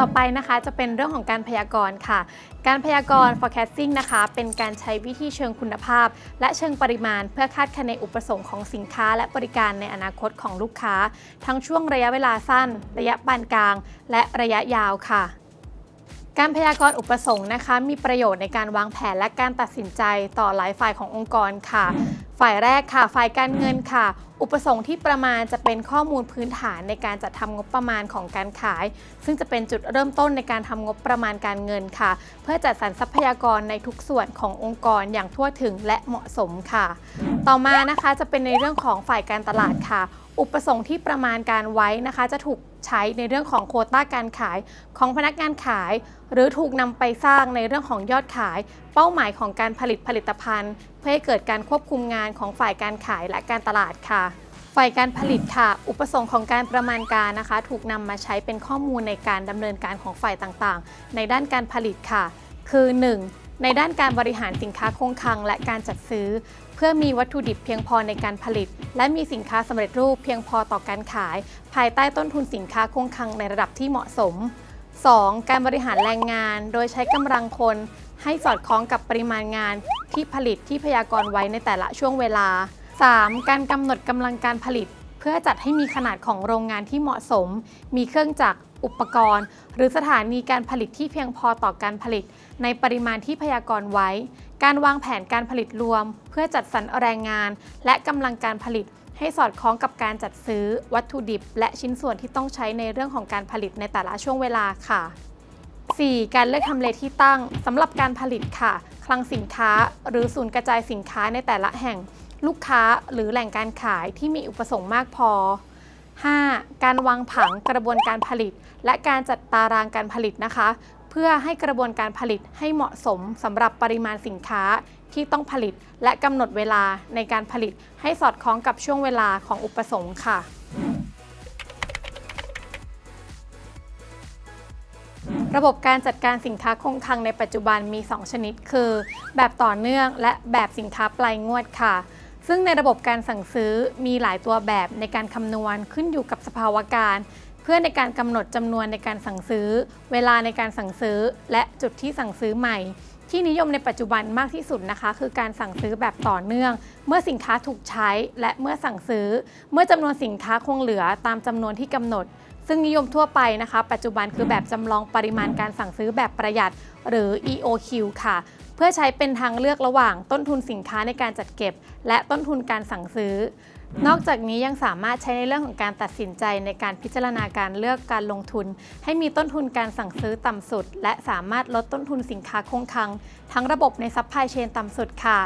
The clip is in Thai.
ต่อไปนะคะจะเป็นเรื่องของการพยากรณ์ค่ะ การพยากรณ์ forecasting นะคะ เป็นการใช้วิธีเชิงคุณภาพ และเชิงปริมาณ เพื่อคาดคะเนอุปสงค์ของสินค้า และบริการในอนาคตของลูกค้า ทั้งช่วงระยะเวลาสั้น ระยะปานกลาง และระยะยาวค่ะ การพยากรณ์อุปสงค์นะคะ มีประโยชน์ในการวางแผนและการตัดสินใจต่อหลายฝ่ายขององค์กรค่ะ ฝ่ายแรกค่ะ ฝ่ายการเงินค่ะ อุปสงค์ที่ประมาณจะเป็นข้อมูลพื้นฐานในการจัดทำงบประมาณของการขาย ซึ่งจะเป็นจุดเริ่มต้นในการทำงบประมาณการเงินค่ะ เพื่อจัดสรรทรัพยากรในทุกส่วนขององค์กรอย่างทั่วถึงและเหมาะสมค่ะ ต่อมานะคะจะเป็นในเรื่องของฝ่ายการตลาดค่ะ อุปสงค์ที่ประมาณการไว้นะคะ จะถูกใช้ในเรื่องของโควต้าการขายของพนักงานขาย หรือถูกนำไปสร้างในเรื่องของยอดขาย เป้าหมายของการผลิตผลิตภัณฑ์ เพื่อให้เกิดการควบคุมงานของฝ่ายการขายและการตลาดค่ะฝ่ายการผลิตค่ะ อุปสงค์ของการประมาณการนะคะ ถูกนำมาใช้เป็นข้อมูลในการดำเนินการของฝ่ายต่างๆ ในด้านการผลิตค่ะ คือ 1. ในด้านการบริหารสินค้าคงคลังและการจัดซื้อ เพื่อมีวัตถุดิบเพียงพอในการผลิต และมีสินค้าสำเร็จรูปเพียงพอต่อการขาย ภายใต้ต้นทุนสินค้าคงคลังในระดับที่เหมาะสม 2. การบริหารแรงงาน โดยใช้กำลังคน ให้สอดคล้องกับปริมาณงานที่ผลิตที่พยากรณ์ไว้ในแต่ละช่วงเวลา 3. การกำหนดกำลังการผลิต เพื่อจัดให้มีขนาดของโรงงานที่เหมาะสม มีเครื่องจักร อุปกรณ์ หรือสถานีการผลิตที่เพียงพอต่อการผลิต ในปริมาณที่พยากรณ์ไว้ การวางแผนการผลิตรวม เพื่อจัดสรรแรงงาน และกำลังการผลิต ให้สอดคล้องกับการจัดซื้อ วัตถุดิบ และชิ้นส่วนที่ต้องใช้ในเรื่องของการผลิตในแต่ละช่วงเวลาค่ะ 4. การเลือกทำเลที่ตั้งสำหรับการผลิตค่ะ คลังสินค้า หรือศูนย์กระจายสินค้าในแต่ละแห่ง ลูกค้าหรือแหล่งการขายที่มีอุปสงค์มากพอ 5. การวางผังกระบวนการผลิต และการจัดตารางการผลิตนะคะ เพื่อให้กระบวนการผลิตให้เหมาะสมสำหรับปริมาณสินค้าที่ต้องผลิต และกำหนดเวลาในการผลิตให้สอดคล้องกับช่วงเวลาของอุปสงค์ค่ะระบบการจัดการสินค้าคงคลังในปัจจุบันมี 2 ชนิดคือ แบบต่อเนื่องและแบบสินค้าปลายงวดค่ะ ซึ่งในระบบการสั่งซื้อมีหลายตัวแบบในการคำนวณขึ้นอยู่กับสภาวะการ เพื่อในการกำหนดจำนวนในการสั่งซื้อ เวลาในการสั่งซื้อ และจุดที่สั่งซื้อใหม่ ที่นิยมในปัจจุบันมากที่สุดนะคะ คือการสั่งซื้อแบบต่อเนื่อง เมื่อสินค้าถูกใช้และเมื่อสั่งซื้อ เมื่อจำนวนสินค้าคงเหลือตามจำนวนที่กำหนด ซึ่งนิยมทั่วไปนะคะ ปัจจุบันคือแบบจำลองปริมาณการสั่งซื้อแบบประหยัด หรือ EOQ ค่ะ เพื่อใช้เป็นทางเลือกระหว่างต้นทุนสินค้าในการจัดเก็บ และต้นทุนการสั่งซื้อ นอกจากนี้ยังสามารถใช้ในเรื่องของการตัดสินใจในการพิจารณาการเลือกการลงทุน ให้มีต้นทุนการสั่งซื้อต่ำสุด และสามารถลดต้นทุนสินค้าคงคลัง ทั้งระบบในซัพพลายเชนต่ำสุดค่ะ